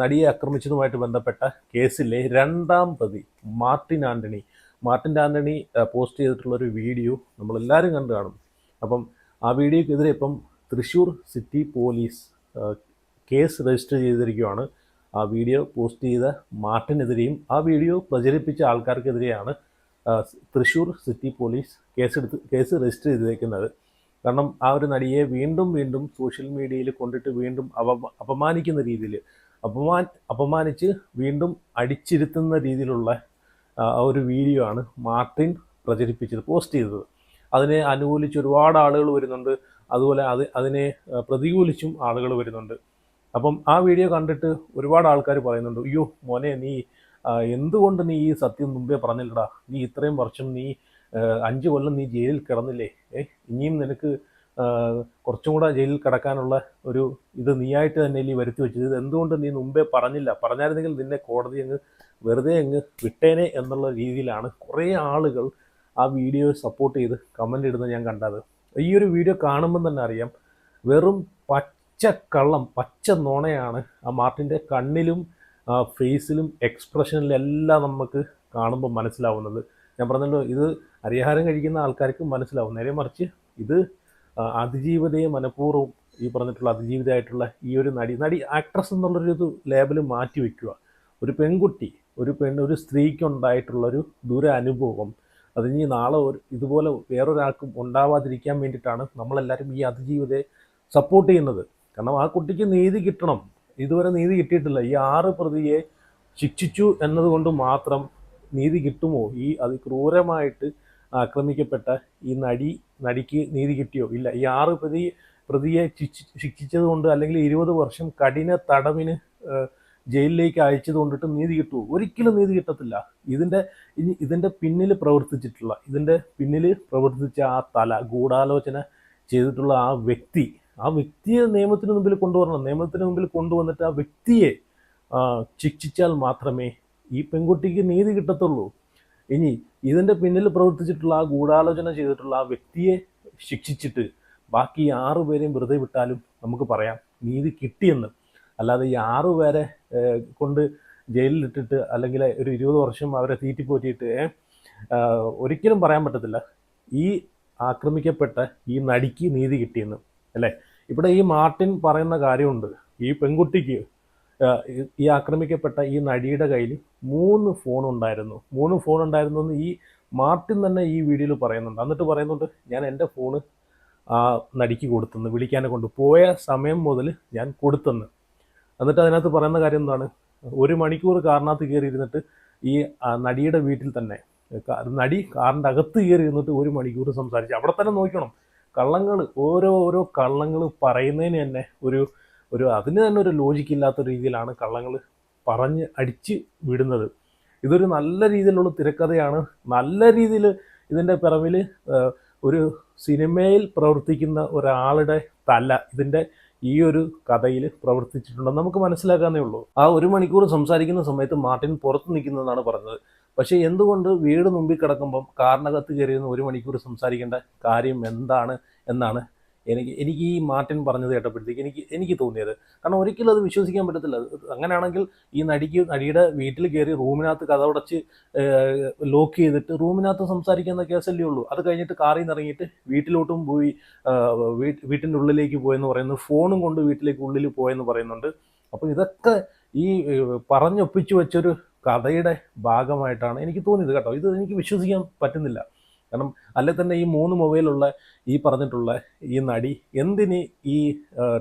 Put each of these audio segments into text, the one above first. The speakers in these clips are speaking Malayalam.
നടിയെ ആക്രമിച്ചതുമായിട്ട് ബന്ധപ്പെട്ട കേസിലെ രണ്ടാം പ്രതി Martin Antony. Martin Antony post ചെയ്തിട്ടുള്ള ഒരു വീഡിയോ നമ്മളെല്ലാവരും കണ്ടു കാണും. അപ്പം ആ വീഡിയോക്കെതിരെ ഇപ്പം Thrissur city police case register ചെയ്തിരിക്കുകയാണ്. ആ വീഡിയോ പോസ്റ്റ് ചെയ്ത മാർട്ടിനെതിരെയും ആ വീഡിയോ പ്രചരിപ്പിച്ച ആൾക്കാർക്കെതിരെയാണ് തൃശ്ശൂർ സിറ്റി പോലീസ് കേസെടുത്ത് കേസ് രജിസ്റ്റർ ചെയ്തിരിക്കുന്നത് കാരണം ആ ഒരു നടിയെ വീണ്ടും വീണ്ടും സോഷ്യൽ മീഡിയയിൽ കൊണ്ടിട്ട് വീണ്ടും അപമാനിക്കുന്ന രീതിയിൽ അപമാൻ അപമാനിച്ച് വീണ്ടും അടിച്ചിരുത്തുന്ന രീതിയിലുള്ള ഒരു വീഡിയോ ആണ് മാർട്ടിൻ പ്രചരിപ്പിച്ചത് പോസ്റ്റ് ചെയ്തത്. അതിനെ അനുകൂലിച്ച് ഒരുപാട് ആളുകൾ വരുന്നുണ്ട്. അതുപോലെ അത് അതിനെ പ്രതികൂലിച്ചും ആളുകൾ വരുന്നുണ്ട്. അപ്പം ആ വീഡിയോ കണ്ടിട്ട് ഒരുപാട് ആൾക്കാർ പറയുന്നുണ്ട് അയ്യോ മോനെ നീ എന്തുകൊണ്ട് നീ ഈ സത്യം മുമ്പേ പറഞ്ഞില്ലടാ? നീ ഇത്രയും വർഷം നീ അഞ്ച് കൊല്ലം നീ ജയിലിൽ കിടന്നില്ലേ? ഏ ഇനിയും നിനക്ക് കുറച്ചും കൂടെ ജയിലിൽ കിടക്കാനുള്ള ഒരു ഇത് നീയായിട്ട് തന്നെ നീ വരുത്തി വെച്ചത്? ഇത് എന്തുകൊണ്ട് നീ മുമ്പേ പറഞ്ഞില്ല? പറഞ്ഞായിരുന്നെങ്കിൽ നിന്നെ കോടതി അങ്ങ് വെറുതെ അങ്ങ് വിട്ടേനെ എന്നുള്ള രീതിയിലാണ് കുറേ ആളുകൾ ആ വീഡിയോ സപ്പോർട്ട് ചെയ്ത് കമന്റ് ഇടുന്നത് ഞാൻ കണ്ടത്. ഈ ഒരു വീഡിയോ കാണുമ്പോൾ തന്നെ അറിയാം വെറും പച്ച കള്ളം പച്ച നോണയാണ് ആ മാർട്ടിന്റെ കണ്ണിലും ഫേസിലും എക്സ്പ്രഷനിലും എല്ലാം നമുക്ക് കാണുമ്പോൾ മനസ്സിലാവുന്നത്. ഞാൻ പറഞ്ഞല്ലോ ഇത് അരിഹാരം കഴിക്കുന്ന ആൾക്കാർക്ക് മനസ്സിലാവും. നേരെ മറിച്ച് ഇത് അതിജീവിതയെ മനഃപൂർവം ഈ പറഞ്ഞിട്ടുള്ള അതിജീവിതയായിട്ടുള്ള ഈ ഒരു നടി നടി ആക്ട്രസ് എന്നുള്ളൊരു ഇത് ലേബൽ മാറ്റി വയ്ക്കുക ഒരു പെൺകുട്ടി ഒരു പെൺ ഒരു സ്ത്രീക്കുണ്ടായിട്ടുള്ളൊരു ദുരനുഭവം. അതിനി നാളെ ഒരു ഇതുപോലെ വേറൊരാൾക്കും ഉണ്ടാവാതിരിക്കാൻ വേണ്ടിയിട്ടാണ് നമ്മളെല്ലാവരും ഈ അതിജീവിതയെ സപ്പോർട്ട് ചെയ്യുന്നത്. കാരണം ആ കുട്ടിക്ക് നീതി കിട്ടണം. ഇതുവരെ നീതി കിട്ടിയിട്ടില്ല. ഈ ആറ് പ്രതിയെ ശിക്ഷിച്ചു എന്നതുകൊണ്ട് മാത്രം നീതി കിട്ടുമോ? ഈ അതിക്രൂരമായിട്ട് ആക്രമിക്കപ്പെട്ട ഈ നടി നടിക്ക് നീതി കിട്ടിയോ? ഇല്ല. ഈ ആറ് പ്രതി പ്രതിയെ ശിക്ഷിച്ചതുകൊണ്ട് ശിക്ഷിച്ചത് കൊണ്ട് അല്ലെങ്കിൽ ഇരുപത് വർഷം കഠിന തടവിന് ജയിലിലേക്ക് അയച്ചത് കൊണ്ടിട്ട് നീതി കിട്ടുമോ ഒരിക്കലും നീതി കിട്ടത്തില്ല. ഇതിന്റെ ഇതിന്റെ പിന്നിൽ പ്രവർത്തിച്ചിട്ടുള്ള ഇതിന്റെ പിന്നിൽ പ്രവർത്തിച്ച ആ തല ഗൂഢാലോചന ചെയ്തിട്ടുള്ള ആ വ്യക്തി ആ വ്യക്തിയെ നിയമത്തിന് മുമ്പിൽ കൊണ്ടുവരണം. നിയമത്തിന് മുമ്പിൽ കൊണ്ടുവന്നിട്ട് ആ വ്യക്തിയെ ശിക്ഷിച്ചാൽ മാത്രമേ ഈ പെൺകുട്ടിക്ക് നീതി കിട്ടത്തുള്ളൂ. ഇനി ഇതിന്റെ പിന്നിൽ പ്രവർത്തിച്ചിട്ടുള്ള ആ ഗൂഢാലോചന ചെയ്തിട്ടുള്ള ആ വ്യക്തിയെ ശിക്ഷിച്ചിട്ട് ബാക്കി ആറു പേരെയും വെറുതെ വിട്ടാലും നമുക്ക് പറയാം നീതി കിട്ടിയെന്ന്. അല്ലാതെ ഈ ആറു പേരെ കൊണ്ട് ജയിലിലിട്ടിട്ട് അല്ലെങ്കിൽ ഒരു ഇരുപത് വർഷം അവരെ തീറ്റിപ്പോറ്റിയിട്ട് ഒരിക്കലും പറയാൻ പറ്റത്തില്ല. ഈ ആക്രമിക്കപ്പെട്ട ഈ നടിക്ക് നീതി കിട്ടിയെന്ന് അല്ലേ? ഇവിടെ ഈ മാർട്ടിൻ പറയുന്ന കാര്യമുണ്ട്. ഈ പെൺകുട്ടിക്ക് ഈ- ആക്രമിക്കപ്പെട്ട ഈ നടിയുടെ കയ്യിൽ മൂന്ന് ഫോൺ ഉണ്ടായിരുന്നു. മൂന്ന് ഫോൺ ഉണ്ടായിരുന്നു എന്ന് ഈ മാർട്ടിൻ തന്നെ ഈ വീഡിയോയിൽ പറയുന്നുണ്ട്. എന്നിട്ട് പറയുന്നുണ്ട് ഞാൻ എന്റെ ഫോണ് ആ നടിക്ക് കൊടുത്തെന്ന് വിളിക്കാനെ കൊണ്ട് പോയ സമയം മുതൽ ഞാൻ കൊടുത്തെന്ന്. എന്നിട്ട് അതിനകത്ത് പറയുന്ന കാര്യം എന്താണ്? ഒരു മണിക്കൂർ കാറിനകത്ത് കയറി ഇരുന്നിട്ട് ഈ നടിയുടെ വീട്ടിൽ തന്നെ നടി കാറിന്റെ അകത്ത് കയറി ഇരുന്നിട്ട് ഒരു മണിക്കൂർ സംസാരിച്ച് അവിടെ തന്നെ നോക്കണം. കള്ളങ്ങൾ ഓരോ ഓരോ കള്ളങ്ങൾ പറയുന്നതിന് തന്നെ ഒരു ഒരു അതിന് തന്നെ ഒരു ലോജിക്കില്ലാത്ത രീതിയിലാണ് കള്ളങ്ങൾ പറഞ്ഞ് അടിച്ച് വിടുന്നത്. ഇതൊരു നല്ല രീതിയിലുള്ള തിരക്കഥയാണ്. നല്ല രീതിയിൽ ഇതിന്റെ പിറവിൽ ഒരു സിനിമയിൽ പ്രവർത്തിക്കുന്ന ഒരാളുടെ തല ഇതിന്റെ ഈ ഒരു കഥയിൽ പ്രവർത്തിച്ചിട്ടുണ്ടെന്ന് നമുക്ക് മനസ്സിലാക്കാന്നേ ഉള്ളൂ. ആ ഒരു മണിക്കൂർ സംസാരിക്കുന്ന സമയത്ത് മാർട്ടിൻ പുറത്ത് നിൽക്കുന്നതെന്നാണ് പറഞ്ഞത്. പക്ഷേ എന്തുകൊണ്ട് വീട് മുമ്പിൽ കിടക്കുമ്പം കാറിനകത്ത് കയറിയെന്ന് ഒരു മണിക്കൂർ സംസാരിക്കേണ്ട കാര്യം എന്താണ് എന്നാണ് എനിക്ക് എനിക്ക് ഈ മാർട്ടിൻ പറഞ്ഞത് കേട്ടപ്പോഴത്തേക്ക് എനിക്ക് എനിക്ക് തോന്നിയത്. കാരണം ഒരിക്കലും അത് വിശ്വസിക്കാൻ പറ്റത്തില്ല. അങ്ങനെയാണെങ്കിൽ ഈ നടിക്ക് നടിയുടെ വീട്ടിൽ കയറി റൂമിനകത്ത് കഥവടച്ച് ലോക്ക് ചെയ്തിട്ട് റൂമിനകത്ത് സംസാരിക്കുന്ന കേസല്ലേ ഉള്ളൂ. അത് കഴിഞ്ഞിട്ട് കാറിൽ നിന്ന് ഇറങ്ങിയിട്ട് വീട്ടിലോട്ടും പോയി വീട്ടിന്റെ ഉള്ളിലേക്ക് പോയെന്ന് പറയുന്നു. ഫോണും കൊണ്ട് വീട്ടിലേക്ക് ഉള്ളിൽ പോയെന്ന് പറയുന്നുണ്ട്. അപ്പോൾ ഇതൊക്കെ ഈ പറഞ്ഞൊപ്പിച്ചു വെച്ചൊരു കഥയുടെ ഭാഗമായിട്ടാണ് എനിക്ക് തോന്നിയത് കേട്ടോ. ഇത് എനിക്ക് വിശ്വസിക്കാൻ പറ്റുന്നില്ല. കാരണം അല്ലെ തന്നെ ഈ മൂന്ന് മൊബൈലുള്ള ഈ പറഞ്ഞിട്ടുള്ള ഈ നടി എന്തിന് ഈ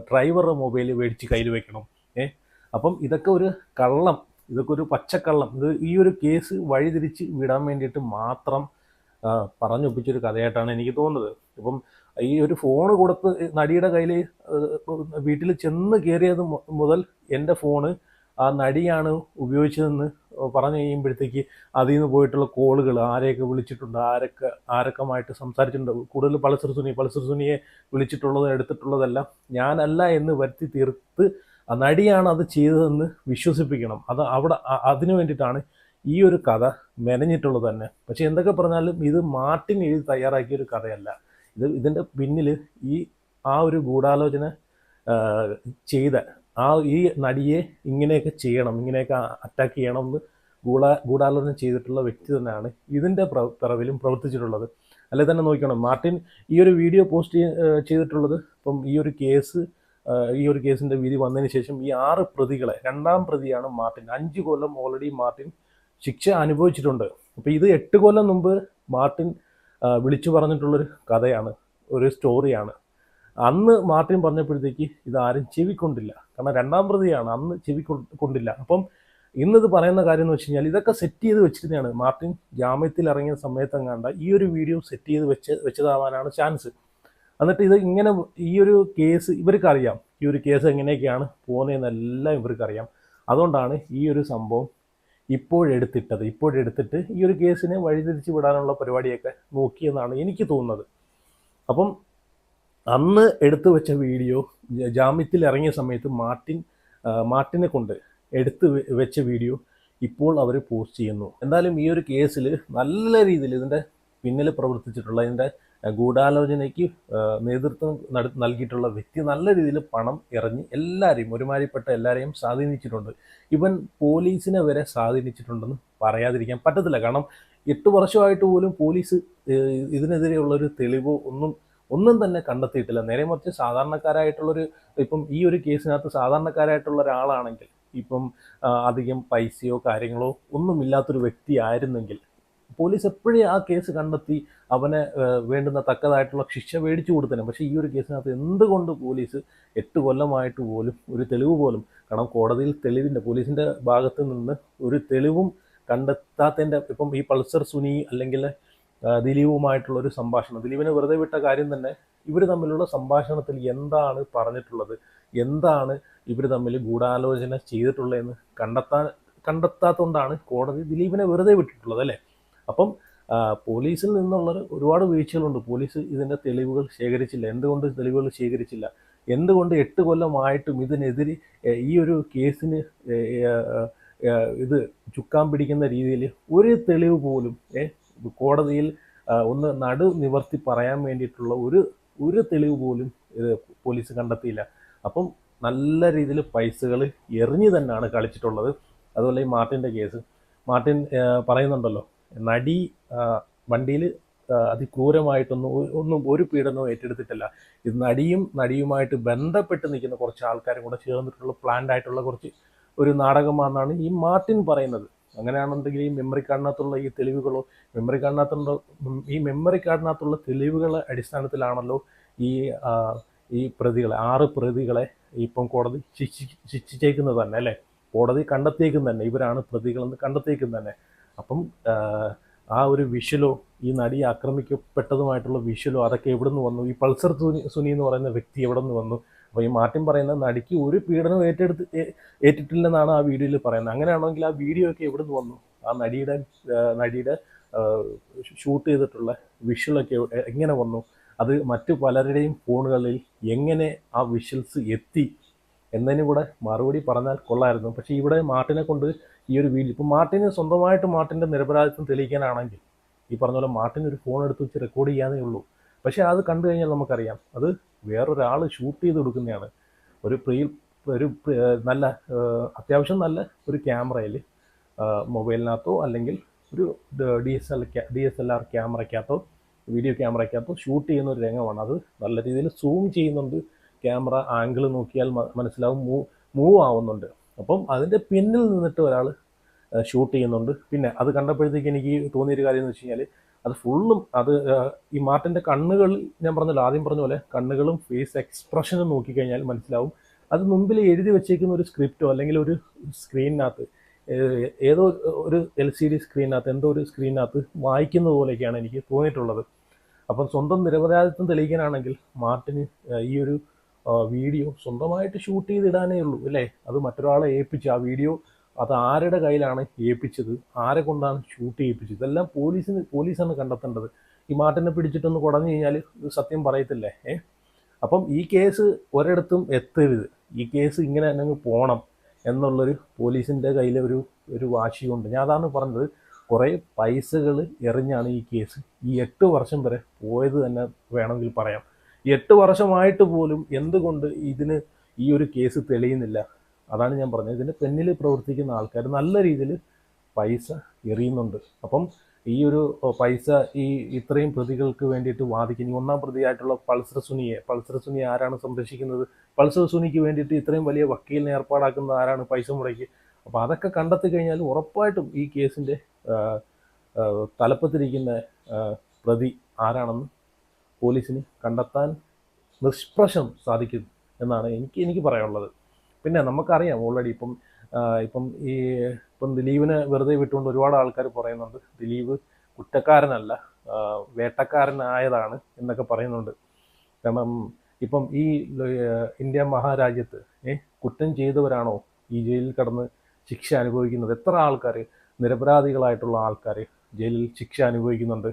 ഡ്രൈവറുടെ മൊബൈൽ മേടിച്ച് കയ്യിൽ വെക്കണം? ഏ? അപ്പം ഇതൊക്കെ ഒരു കള്ളം. ഇതൊക്കെ ഒരു പച്ചക്കള്ളം. ഇത് ഈ ഒരു കേസ് വഴിതിരിച്ച് വിടാൻ വേണ്ടിയിട്ട് മാത്രം പറഞ്ഞൊപ്പിച്ചൊരു കഥയായിട്ടാണ് എനിക്ക് തോന്നുന്നത്. ഇപ്പം ഈ ഒരു ഫോൺ കൊടുത്ത് നടിയുടെ കയ്യിൽ വീട്ടിൽ ചെന്ന് കയറിയത് മുതൽ എന്റെ ഫോണ് ആ നടിയാണ് ഉപയോഗിച്ചതെന്ന് പറഞ്ഞു കഴിയുമ്പോഴത്തേക്ക് അതിൽ നിന്ന് പോയിട്ടുള്ള കോളുകൾ ആരെയൊക്കെ വിളിച്ചിട്ടുണ്ട് ആരൊക്കെ ആരൊക്കെമായിട്ട് സംസാരിച്ചിട്ടുണ്ട് കൂടുതൽ പൾസർ സുനി പൾസർ സുനിയെ വിളിച്ചിട്ടുള്ളത് എടുത്തിട്ടുള്ളതെല്ലാം ഞാനല്ല എന്ന് വരുത്തി തീർത്ത് ആ നടിയാണ് അത് ചെയ്തതെന്ന് വിശ്വസിപ്പിക്കണം. അത് അവിടെ അതിനു വേണ്ടിയിട്ടാണ് ഈ ഒരു കഥ മെനഞ്ഞിട്ടുള്ളത് തന്നെ. പക്ഷെ എന്തൊക്കെ പറഞ്ഞാലും ഇത് മാർട്ടിൻ എഴുതി തയ്യാറാക്കിയ ഒരു കഥയല്ല. ഇത് ഇതിന്റെ പിന്നിൽ ഈ ആ ഒരു ഗൂഢാലോചന ചെയ്ത ആ ഈ നടിയെ ഇങ്ങനെയൊക്കെ ചെയ്യണം ഇങ്ങനെയൊക്കെ അറ്റാക്ക് ചെയ്യണം എന്ന് ഗൂഢ ഗൂഢാലോചന ചെയ്തിട്ടുള്ള വ്യക്തി തന്നെയാണ് ഇതിന്റെ പിറവിലും പ്രവർത്തിച്ചിട്ടുള്ളത്. അല്ലെ തന്നെ നോക്കണം മാർട്ടിൻ ഈ ഒരു വീഡിയോ പോസ്റ്റ് ചെയ്തിട്ടുള്ളത് ഇപ്പം ഈ ഒരു കേസ് ഈ ഒരു കേസിന്റെ വിധി വന്നതിന് ശേഷം ഈ ആറ് പ്രതികളെ രണ്ടാം പ്രതിയാണ് മാർട്ടിൻ. അഞ്ച് കൊല്ലം ഓൾറെഡി മാർട്ടിൻ ശിക്ഷ അനുഭവിച്ചിട്ടുണ്ട്. അപ്പോൾ ഇത് എട്ട് കൊല്ലം മുമ്പ് മാർട്ടിൻ വിളിച്ചു പറഞ്ഞിട്ടുള്ളൊരു കഥയാണ് ഒരു സ്റ്റോറിയാണ് അന്ന് മാർട്ടിൻ പറഞ്ഞപ്പോഴത്തേക്ക് ഇതാരും ചെവിക്കൊണ്ടില്ല. കാരണം രണ്ടാം പ്രതിയാണ് അന്ന് ചെവി കൊണ്ടില്ല അപ്പം ഇന്നത് പറയുന്ന കാര്യം എന്ന് വെച്ച് കഴിഞ്ഞാൽ ഇതൊക്കെ സെറ്റ് ചെയ്ത് വെച്ചിരുന്നതാണ്. മാർട്ടിൻ ജാമ്യത്തിൽ ഇറങ്ങിയ സമയത്തെങ്ങാണ്ട ഈ ഒരു വീഡിയോ സെറ്റ് ചെയ്ത് വെച്ച് വെച്ചതാവാനാണ് ചാൻസ് എന്നിട്ട് ഇത് ഇങ്ങനെ ഈ ഒരു കേസ് ഇവർക്ക് അറിയാം ഈ ഒരു കേസ് എങ്ങനെയൊക്കെയാണ് പോകുന്നതെന്നെല്ലാം ഇവർക്ക് അറിയാം അതുകൊണ്ടാണ് ഈ ഒരു സംഭവം ഇപ്പോഴെടുത്തിട്ടത്. ഇപ്പോഴെടുത്തിട്ട് ഈ ഒരു കേസിനെ വഴിതിരിച്ച് വിടാനുള്ള പരിപാടിയൊക്കെ നോക്കിയെന്നാണ് എനിക്ക് തോന്നുന്നത്. അപ്പം അന്ന് എടുത്തു വെച്ച വീഡിയോ ജാമ്യത്തിൽ ഇറങ്ങിയ സമയത്ത് മാർട്ടിൻ മാർട്ടിനെ കൊണ്ട് എടുത്തു വെച്ച വീഡിയോ ഇപ്പോൾ അവർ പോസ്റ്റ് ചെയ്യുന്നു. എന്തായാലും ഈ ഒരു കേസിൽ നല്ല രീതിയിൽ ഇതിന്റെ പിന്നിൽ പ്രവർത്തിച്ചിട്ടുള്ള ഇതിന്റെ ഗൂഢാലോചനയ്ക്ക് നേതൃത്വം നട- നൽകിയിട്ടുള്ള വ്യക്തി നല്ല രീതിയിൽ പണം ഇറങ്ങി എല്ലാവരെയും ഒരുമാതിരിപ്പെട്ട എല്ലാവരെയും സ്വാധീനിച്ചിട്ടുണ്ട്. ഇവൻ പോലീസിനെ വരെ സ്വാധീനിച്ചിട്ടുണ്ടെന്ന് പറയാതിരിക്കാൻ പറ്റത്തില്ല. കാരണം എട്ട് വർഷമായിട്ട് പോലും പോലീസ് ഇതിനെതിരെയുള്ളൊരു തെളിവോ ഒന്നും ഒന്നും തന്നെ കണ്ടെത്തിയിട്ടില്ല. നേരെ മറിച്ച് സാധാരണക്കാരായിട്ടുള്ളൊരു ഇപ്പം ഈ ഒരു കേസിനകത്ത് സാധാരണക്കാരായിട്ടുള്ള ഒരാളാണെങ്കിൽ ഇപ്പം അധികം പൈസയോ കാര്യങ്ങളോ ഒന്നുമില്ലാത്തൊരു വ്യക്തി ആയിരുന്നെങ്കിൽ പോലീസ് എപ്പോഴും ആ കേസ് കണ്ടെത്തി അവനെ വേണ്ടുന്ന തക്കതായിട്ടുള്ള ശിക്ഷ മേടിച്ചു കൊടുത്തേനെ പക്ഷേ ഈ ഒരു കേസിനകത്ത് എന്തുകൊണ്ട് പോലീസ് എട്ട് കൊല്ലമായിട്ട് പോലും ഒരു തെളിവ് പോലും കാരണം കോടതിയിൽ തെളിവിന്റെ പോലീസിന്റെ ഭാഗത്ത് നിന്ന് ഒരു തെളിവും കണ്ടെത്താത്തതിന്റെ ഇപ്പം ഈ പൾസർ സുനി അല്ലെങ്കിൽ ആ, ദിലീപുമായിട്ടുള്ള ഒരു സംഭാഷണം. ദിലീപിനെ വെറുതെ വിട്ട കാര്യം തന്നെ ഇവർ തമ്മിലുള്ള സംഭാഷണത്തിൽ എന്താണ് പറഞ്ഞിട്ടുള്ളത്? എന്താണ് ഇവർ തമ്മിൽ ഗൂഢാലോചന ചെയ്തിട്ടുള്ളതെന്ന് കണ്ടെത്താൻ കണ്ടെത്താത്തതുകൊണ്ടാണ് കോടതി ദിലീപിനെ വെറുതെ വിട്ടിട്ടുള്ളത് അല്ലേ? അപ്പം പോലീസിൽ നിന്നുള്ള ഒരുപാട് വീഴ്ചകളുണ്ട്. പോലീസ് ഇതിന്റെ തെളിവുകൾ ശേഖരിച്ചില്ല. എന്തുകൊണ്ട് തെളിവുകൾ ശേഖരിച്ചില്ല? എന്തുകൊണ്ട് എട്ട് കൊല്ലമായിട്ടും ഇതിനെതിരെ ഈ ഒരു കേസിന് ഇത് ചുക്കാൻ പിടിക്കുന്ന രീതിയിൽ ഒരു തെളിവ് പോലും കോടതിയിൽ ഒന്ന് നടു നിവർത്തി പറയാൻ വേണ്ടിയിട്ടുള്ള ഒരു ഒരു തെളിവ് പോലും പോലീസ് കണ്ടെത്തിയില്ല. അപ്പം നല്ല രീതിയിൽ പൈസകൾ എറിഞ്ഞു തന്നെയാണ് കളിച്ചിട്ടുള്ളത്. അതുപോലെ ഈ മാർട്ടിന്റെ കേസ്. മാർട്ടിൻ പറയുന്നുണ്ടല്ലോ നടി വണ്ടിയിൽ അതിക്രൂരമായിട്ടൊന്നും ഒന്നും ഒരു പീഡനവും ഏറ്റെടുത്തിട്ടില്ല. ഇത് നടിയും നടിയുമായിട്ട് ബന്ധപ്പെട്ട് നിൽക്കുന്ന കുറച്ച് ആൾക്കാരും കൂടെ ചേർന്നിട്ടുള്ള പ്ലാൻഡ് ആയിട്ടുള്ള കുറച്ച് ഒരു നാടകമാണെന്നാണ് ഈ മാർട്ടിൻ പറയുന്നത്. അങ്ങനെയാണെന്നുണ്ടെങ്കിൽ ഈ മെമ്മറി കാർഡിനകത്തുള്ള ഈ തെളിവുകളോ മെമ്മറി കാർഡിനകത്തുള്ള ഈ മെമ്മറി കാർഡിനകത്തുള്ള തെളിവുകളെ അടിസ്ഥാനത്തിലാണല്ലോ ഈ ഈ പ്രതികളെ ആറ് പ്രതികളെ ഇപ്പം കോടതി ശിക്ഷി ശിക്ഷിച്ചേക്കുന്നത് തന്നെ അല്ലേ? കോടതി കണ്ടെത്തിയേക്കും തന്നെ ഇവരാണ് പ്രതികളെന്ന് കണ്ടെത്തിയേക്കും തന്നെ. അപ്പം ആ, ഒരു വിഷലോ ഈ നടി ആക്രമിക്കപ്പെട്ടതുമായിട്ടുള്ള വിഷലോ അതൊക്കെ എവിടെ നിന്ന് വന്നു? ഈ പൾസർ സുനി സുനി എന്ന് പറയുന്ന വ്യക്തി എവിടെ നിന്ന് വന്നു? അപ്പോൾ ഈ മാർട്ടിൻ പറയുന്ന നടിക്ക് ഒരു പീഡനം ഏറ്റെടുത്ത് ഏറ്റിട്ടില്ലെന്നാണ് ആ വീഡിയോയിൽ പറയുന്നത്. അങ്ങനെയാണെങ്കിൽ ആ വീഡിയോ ഒക്കെ എവിടെ നിന്ന് വന്നു? ആ നടിയുടെ നടിയുടെ ഷൂട്ട് ചെയ്തിട്ടുള്ള വിഷ്വലൊക്കെ എങ്ങനെ വന്നു? അത് മറ്റു പലരുടെയും ഫോണുകളിൽ എങ്ങനെ ആ വിഷ്വൽസ് എത്തി? എന്നതിന് കൂടെ മറുപടി പറഞ്ഞാൽ കൊള്ളായിരുന്നു. പക്ഷേ ഇവിടെ മാർട്ടിനെ കൊണ്ട് ഈ ഒരു വീഡിയോ ഇപ്പോൾ മാർട്ടിന് സ്വന്തമായിട്ട് മാർട്ടിന്റെ നിരപരാധിത്വം തെളിയിക്കാനാണെങ്കിൽ ഈ പറഞ്ഞ പോലെ മാർട്ടിന് ഒരു ഫോൺ എടുത്ത് വെച്ച് റെക്കോർഡ് ചെയ്യാനേ ഉള്ളൂ. പക്ഷേ അത് കണ്ടു കഴിഞ്ഞാൽ നമുക്കറിയാം. അത് വേറൊരാൾ ഷൂട്ട് ചെയ്ത് കൊടുക്കുന്നതാണ്. ഒരു പ്രീ ഒരു നല്ല അത്യാവശ്യം നല്ല ഒരു ക്യാമറയിൽ മൊബൈലിനകത്തോ അല്ലെങ്കിൽ ഒരു D S L D S L R ക്യാമറയ്ക്കകത്തോ video ക്യാമറയ്ക്കകത്തോ ഷൂട്ട് ചെയ്യുന്ന ഒരു രംഗമാണ്. അത് നല്ല രീതിയിൽ സൂം ചെയ്യുന്നുണ്ട്. ക്യാമറ ആംഗിൾ നോക്കിയാൽ മനസ്സിലാവും മൂവ് മൂവ് ആവുന്നുണ്ട്. അപ്പം അതിന്റെ പിന്നിൽ നിന്നിട്ട് ഒരാൾ ഷൂട്ട് ചെയ്യുന്നുണ്ട്. പിന്നെ അത് കണ്ടപ്പോഴത്തേക്ക് എനിക്ക് തോന്നിയൊരു കാര്യം എന്ന് വെച്ച് കഴിഞ്ഞാൽ അത് ഫുള്ളും അത് ഈ മാർട്ടിന്റെ കണ്ണുകളിൽ ഞാൻ പറഞ്ഞല്ലോ ആദ്യം പറഞ്ഞ പോലെ കണ്ണുകളും ഫേസ് എക്സ്പ്രഷനും നോക്കിക്കഴിഞ്ഞാൽ മനസ്സിലാവും. അത് മുമ്പിൽ എഴുതി വെച്ചേക്കുന്ന ഒരു സ്ക്രിപ്റ്റോ അല്ലെങ്കിൽ ഒരു സ്ക്രീനിനകത്ത് ഏതോ ഒരു എൽ സി ഡി സ്ക്രീനകത്ത് എന്തോ ഒരു സ്ക്രീനകത്ത് വായിക്കുന്നത് പോലെയൊക്കെയാണ് എനിക്ക് തോന്നിയിട്ടുള്ളത്. അപ്പം സ്വന്തം നിരപരാധിത്വം തെളിയിക്കാനാണെങ്കിൽ മാർട്ടിന് ഈ ഒരു വീഡിയോ സ്വന്തമായിട്ട് ഷൂട്ട് ചെയ്തിടാനേ ഉള്ളൂ അല്ലേ? അത് മറ്റൊരാളെ ഏൽപ്പിച്ച് ആ വീഡിയോ അത് ആരുടെ കയ്യിലാണ് ഏൽപ്പിച്ചത്? ആരെ കൊണ്ടാണ് ഷൂട്ട് ചെയ്യിപ്പിച്ചത്? ഇതെല്ലാം പോലീസിന് പോലീസാണ് കണ്ടെത്തേണ്ടത്. ഈ മാട്ടിനെ പിടിച്ചിട്ടൊന്ന് കുടഞ്ഞു കഴിഞ്ഞാൽ സത്യം പറയത്തില്ലേ? ഏ? അപ്പം ഈ കേസ് ഒരിടത്തും എത്തരുത്. ഈ കേസ് ഇങ്ങനെ അല്ലെങ്കിൽ പോകണം എന്നുള്ളൊരു പോലീസിന്റെ കയ്യിലെ ഒരു ഒരു വാശിയുണ്ട്. ഞാൻ അതാണ് പറഞ്ഞത്. കുറേ പൈസകൾ എറിഞ്ഞാണ് ഈ കേസ്. ഈ എട്ട് വർഷം വരെ പോയത് തന്നെ വേണമെങ്കിൽ പറയാം. എട്ട് വർഷമായിട്ട് പോലും എന്തുകൊണ്ട് ഇതിന് ഈ ഒരു കേസ് തെളിയുന്നില്ല? അതാണ് ഞാൻ പറഞ്ഞത്. ഇതിന്റെ പിന്നിൽ പ്രവർത്തിക്കുന്ന ആൾക്കാർ നല്ല രീതിയിൽ പൈസ എറിയുന്നുണ്ട്. അപ്പം ഈ ഒരു പൈസ ഈ ഇത്രയും പ്രതികൾക്ക് വേണ്ടിയിട്ട് വാദിക്കുന്നു ഒന്നാം പ്രതിയായിട്ടുള്ള പൾസർ സുനിയെ പൾസർ ആരാണ് സംരക്ഷിക്കുന്നത്? പൾസർ സുനിക്ക് വേണ്ടിയിട്ട് ഇത്രയും വലിയ വക്കീലിനെ ഏർപ്പാടാക്കുന്നത് ആരാണ് പൈസ മുടക്കി? അപ്പോൾ അതൊക്കെ കണ്ടെത്തി കഴിഞ്ഞാൽ ഉറപ്പായിട്ടും ഈ കേസിന്റെ തലപ്പത്തിരിക്കുന്ന പ്രതി ആരാണെന്ന് പോലീസിന് കണ്ടെത്താൻ നിഷ്പ്രശം സാധിക്കും എന്നാണ് എനിക്ക് എനിക്ക് പറയാനുള്ളത്. പിന്നെ നമുക്കറിയാം ഓൾറെഡി ഇപ്പം ഇപ്പം ഈ ഇപ്പം ദിലീപിനെ വെറുതെ വിട്ടുകൊണ്ട് ഒരുപാട് ആൾക്കാർ പറയുന്നുണ്ട് ദിലീപ് കുറ്റക്കാരനല്ല വേട്ടക്കാരനായതാണ് എന്നൊക്കെ പറയുന്നുണ്ട്. കാരണം ഇപ്പം ഈ ഇന്ത്യ മഹാരാജ്യത്ത് കുറ്റം ചെയ്തവരാണോ ഈ ജയിലിൽ കടന്ന് ശിക്ഷ അനുഭവിക്കുന്നത്? എത്ര ആൾക്കാർ നിരപരാധികളായിട്ടുള്ള ആൾക്കാർ ജയിലിൽ ശിക്ഷ അനുഭവിക്കുന്നുണ്ട്?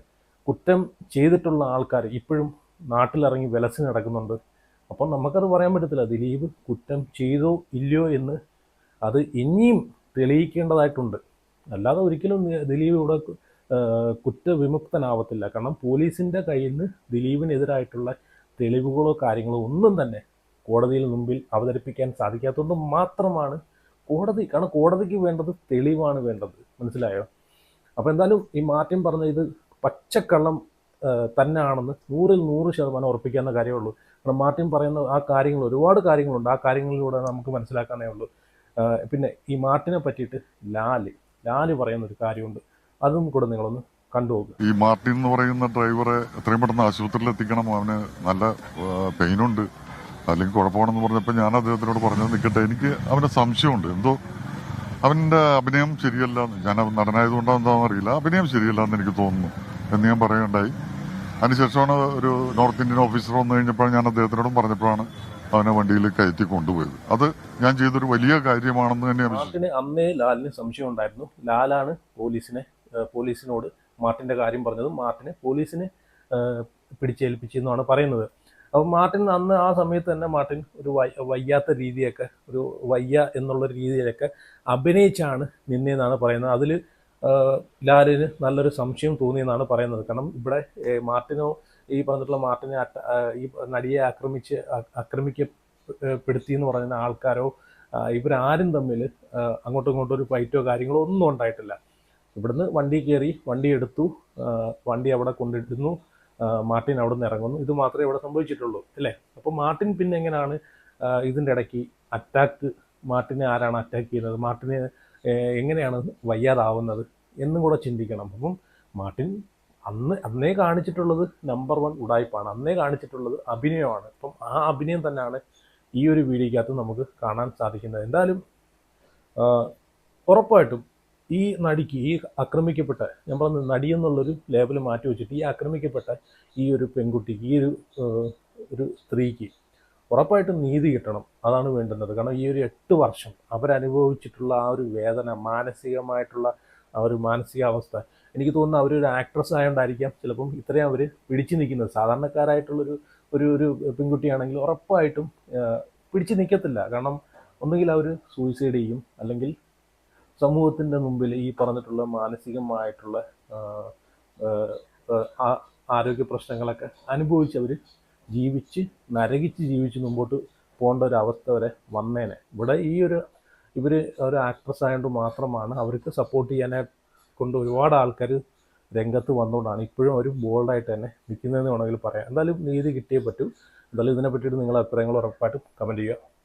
കുറ്റം ചെയ്തിട്ടുള്ള ആൾക്കാർ ഇപ്പോഴും നാട്ടിലിറങ്ങി വിലസി നടക്കുന്നുണ്ട്. അപ്പം നമുക്കത് പറയാൻ പറ്റത്തില്ല. ദിലീപ് കുറ്റം ചെയ്തോ ഇല്ലയോ എന്ന് അത് ഇനിയും തെളിയിക്കേണ്ടതായിട്ടുണ്ട്. അല്ലാതെ ഒരിക്കലും ദിലീപ് ഇവിടെ കുറ്റവിമുക്തനാവത്തില്ല. കാരണം പോലീസിന്റെ കയ്യിൽ നിന്ന് ദിലീപിനെതിരായിട്ടുള്ള തെളിവുകളോ കാര്യങ്ങളോ ഒന്നും തന്നെ കോടതിയിൽ മുമ്പിൽ അവതരിപ്പിക്കാൻ സാധിക്കാത്തതുകൊണ്ട് മാത്രമാണ് കോടതി കാരണം കോടതിക്ക് വേണ്ടത് തെളിവാണ് വേണ്ടത്. മനസ്സിലായോ? അപ്പോൾ എന്തായാലും ഈ മാർട്ടിൻ പറഞ്ഞ ഇത് പച്ചക്കള്ളം തന്നെയാണെന്ന് നൂറിൽ നൂറ് ശതമാനം ഉറപ്പിക്കാവുന്ന കാര്യമേ ഉള്ളൂ. കാരണം മാർട്ടിൻ പറയുന്ന ആ കാര്യങ്ങൾ ഒരുപാട് കാര്യങ്ങളുണ്ട്. ആ കാര്യങ്ങളിലൂടെ നമുക്ക് മനസ്സിലാക്കാനേ ഉള്ളൂ. പിന്നെ ഈ മാർട്ടിനെ പറ്റിയിട്ട് ലാൽ ലാൽ പറയുന്ന ഒരു കാര്യമുണ്ട്. അതും കൂടെ നിങ്ങളൊന്ന് കണ്ടുപോകുക ഈ മാർട്ടിൻ എന്ന് പറയുന്ന ഡ്രൈവറെ എത്രയും പെട്ടെന്ന് ആശുപത്രിയിൽ എത്തിക്കണം. അവന് നല്ല പെയിനുണ്ട് അല്ലെങ്കിൽ കുഴപ്പമാണെന്ന് പറഞ്ഞപ്പോൾ ഞാൻ അദ്ദേഹത്തിനോട് പറഞ്ഞത് നിൽക്കട്ടെ എനിക്ക് അവന് സംശയമുണ്ട്. എന്തോ അവന്റെ അഭിനയം ശരിയല്ല ഞാൻ നടനായതുകൊണ്ടാണെന്താണെന്ന് നടനായതുകൊണ്ടാണ് അറിയില്ല. അഭിനയം ശരിയല്ല എന്ന് എനിക്ക് തോന്നുന്നു എന്ന് ഞാൻ പറയുകയുണ്ടായി. അതിനുശേഷമാണ് ഒരു നോർത്ത് ഇന്ത്യൻ ഓഫീസർ വന്നു കഴിഞ്ഞപ്പോൾ ഞാൻ അദ്ദേഹത്തിനോടും പറഞ്ഞപ്പോഴാണ് അവനെ വണ്ടിയിൽ കയറ്റി കൊണ്ടുപോയത്. അത് ഞാൻ ചെയ്തൊരു വലിയ കാര്യമാണെന്ന് തന്നെ അമ്മയെ ലാലിന് സംശയം ഉണ്ടായിരുന്നു. ലാലാണ് പോലീസിനെ പോലീസിനോട് മാർട്ടിന്റെ കാര്യം പറഞ്ഞത് മാർട്ടിനെ പോലീസിനെ പിടിച്ചേൽപ്പിച്ചെന്നാണ് പറയുന്നത്. അപ്പോൾ മാർട്ടിൻ അന്ന് ആ സമയത്ത് തന്നെ മാർട്ടിൻ ഒരു വയ്യ- വയ്യാത്ത രീതിയൊക്കെ ഒരു വയ്യ എന്നുള്ള രീതിയിലൊക്കെ അഭിനയിച്ചാണ് നിന്നേന്നാണ് പറയുന്നത്. അതിൽ ലാലിന് നല്ലൊരു സംശയം തോന്നിയെന്നാണ് പറയുന്നത്. കാരണം ഇവിടെ മാർട്ടിനോ ഈ പറഞ്ഞിട്ടുള്ള മാർട്ടിനെ ഈ നടിയെ ആക്രമിച്ച് ആക്രമിക്കപ്പെടുത്തി എന്ന് പറയുന്ന ആൾക്കാരോ ഇവരാരും തമ്മിൽ അങ്ങോട്ടും ഇങ്ങോട്ടും ഒരു ഫൈറ്റോ കാര്യങ്ങളോ ഒന്നും ഉണ്ടായിട്ടില്ല. ഇവിടുന്ന് വണ്ടി കയറി വണ്ടി എടുത്തു വണ്ടി അവിടെ കൊണ്ടിടുന്നു മാർട്ടിൻ അവിടെ നിന്ന് ഇറങ്ങുന്നു. ഇത് മാത്രമേ ഇവിടെ സംഭവിച്ചിട്ടുള്ളൂ അല്ലേ? അപ്പോൾ മാർട്ടിൻ പിന്നെ എങ്ങനെയാണ് ഇതിന്റെ ഇടയ്ക്ക് അറ്റാക്ക് മാർട്ടിനെ ആരാണ് അറ്റാക്ക് ചെയ്യുന്നത്? മാർട്ടിനെ എങ്ങനെയാണ് വയ്യാതാവുന്നത് എന്നും കൂടെ ചിന്തിക്കണം. അപ്പം മാർട്ടിൻ അന്ന് അന്നേ കാണിച്ചിട്ടുള്ളത് നമ്പർ വൺ ഉടായ്പാണ് അന്നേ കാണിച്ചിട്ടുള്ളത് അഭിനയമാണ്. അപ്പം ആ അഭിനയം തന്നെയാണ് ഈ ഒരു വീഡിയോക്കകത്ത് നമുക്ക് കാണാൻ സാധിക്കുന്നത്. എന്തായാലും ഉറപ്പായിട്ടും ഈ നടിക്ക് ഈ ആക്രമിക്കപ്പെട്ട ഞാൻ പറഞ്ഞ നടി എന്നുള്ളൊരു ലേബൽ മാറ്റി വെച്ചിട്ട് ഈ ആക്രമിക്കപ്പെട്ട ഈ ഒരു പെൺകുട്ടിക്ക് ഈ ഒരു ഒരു സ്ത്രീക്ക് ഉറപ്പായിട്ടും നീതി കിട്ടണം അതാണ് വേണ്ടുന്നത് കാരണം ഈ ഒരു എട്ട് വർഷം അവരനുഭവിച്ചിട്ടുള്ള ആ ഒരു വേദന മാനസികമായിട്ടുള്ള ആ ഒരു മാനസികാവസ്ഥ എനിക്ക് തോന്നുന്നു അവരൊരു ആക്ട്രസ് ആയതുകൊണ്ടായിരിക്കാം ചിലപ്പം ഇത്രയും അവർ പിടിച്ചു നിൽക്കുന്നത് സാധാരണക്കാരായിട്ടുള്ളൊരു ഒരു ഒരു പെൺകുട്ടിയാണെങ്കിൽ ഉറപ്പായിട്ടും പിടിച്ചു നിൽക്കത്തില്ല കാരണം ഒന്നുകിൽ അവർ സൂയിസൈഡ് ചെയ്യും അല്ലെങ്കിൽ സമൂഹത്തിന്റെ മുമ്പിൽ ഈ പറഞ്ഞിട്ടുള്ള മാനസികമായിട്ടുള്ള ആരോഗ്യ പ്രശ്നങ്ങളൊക്കെ അനുഭവിച്ചവർ ജീവിച്ച് നരകിച്ച് ജീവിച്ച് മുമ്പോട്ട് പോകേണ്ട ഒരു അവസ്ഥ വരെ വന്നേനെ. ഇവിടെ ഈ ഒരു ഇവർ ഒരു ആക്ട്രസ് ആയതുകൊണ്ട് മാത്രമാണ് അവർക്ക് സപ്പോർട്ട് ചെയ്യാനെ കൊണ്ട് ഒരുപാട് ആൾക്കാർ രംഗത്ത് വന്നുകൊണ്ടാണ് ഇപ്പോഴും അവർ ബോൾഡായിട്ട് തന്നെ നിൽക്കുന്നതെന്ന് വേണമെങ്കിൽ പറയാം. എന്തായാലും നീതി കിട്ടിയേ പറ്റൂ. എന്തായാലും ഇതിനെ പറ്റിയിട്ട് നിങ്ങളുടെ അഭിപ്രായങ്ങൾ ഉറപ്പായിട്ട് കമന്റ് ചെയ്യുക.